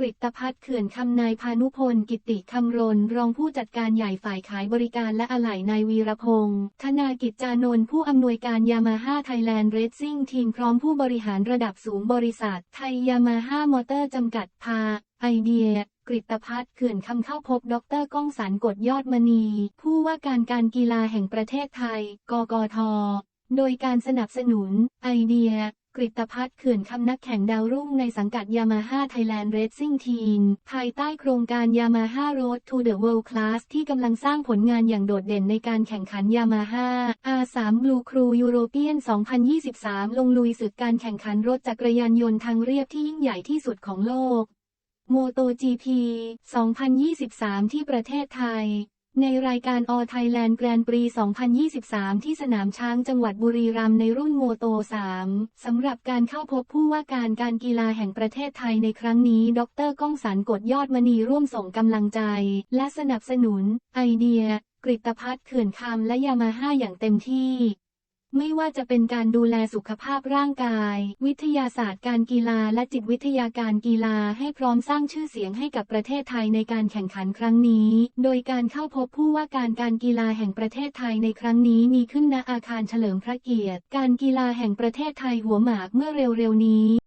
กริตพัฒน์เขื่อนคำนายพานุพล กิติคำรณ รองผู้จัดการใหญ่ฝ่ายขายบริการและอะไหล่นายวีรพงศ์ธนากิจจานนท์ผู้อำนวยการยามาฮ่าไทยแลนด์เรซซิ่งทีมพร้อมผู้บริหารระดับสูงบริษัท ไทยยามาฮ่ามอเตอร์จำกัดพา ไอเดียกริตพัฒน์เขื่อนคำเข้าพบ ดรก้องสารกฎยอดมณี ผู้ว่าการการกีฬาแห่งประเทศไทย กกท โดยการสนับสนุน ไอเดีย กริตพัฒน์เขื่อนคำนักแข่งดาวรุ่งในสังกัดยามาฮ่าไทยแลนด์เรซซิ่งทีมภายใต้โครงการยามาฮ่า Road to the World Class ที่กำลังสร้างผลงานอย่างโดดเด่นในการแข่งขันยามาฮ่า R3 Blue Crew European 2023 ลงลุยศึกการแข่งขันรถจักรยานยนต์ทางเรียบที่ยิ่งใหญ่ที่สุดของโลก MotoGP 2023 ที่ประเทศไทย ในรายการออไทยแลนด์แกรนปรี 2023 ที่สนามช้างจังหวัดบุรีรัมย์ในรุ่นโมโต 3 สำหรับการเข้าพบผู้ว่าการการกีฬาแห่งประเทศไทยในครั้งนี้ ดรก้องสารกฎยอดมณีร่วมส่งกำลังใจ และสนับสนุน ไอเดีย กริตพัฒน์เขื่อนคำและยามาฮ่าอย่างเต็มที่ ไม่ว่าจะเป็นการดูแลสุขภาพร่างกาย วิทยาศาสตร์การกีฬาและจิตวิทยาการกีฬาให้พร้อมสร้างชื่อเสียงให้กับประเทศไทยในการแข่งขันครั้งนี้ โดยการเข้าพบผู้ว่าการการกีฬาแห่งประเทศไทยในครั้งนี้มีขึ้นณอาคารเฉลิมพระเกียรติ การกีฬาแห่งประเทศไทยหัวหมากเมื่อเร็วๆนี้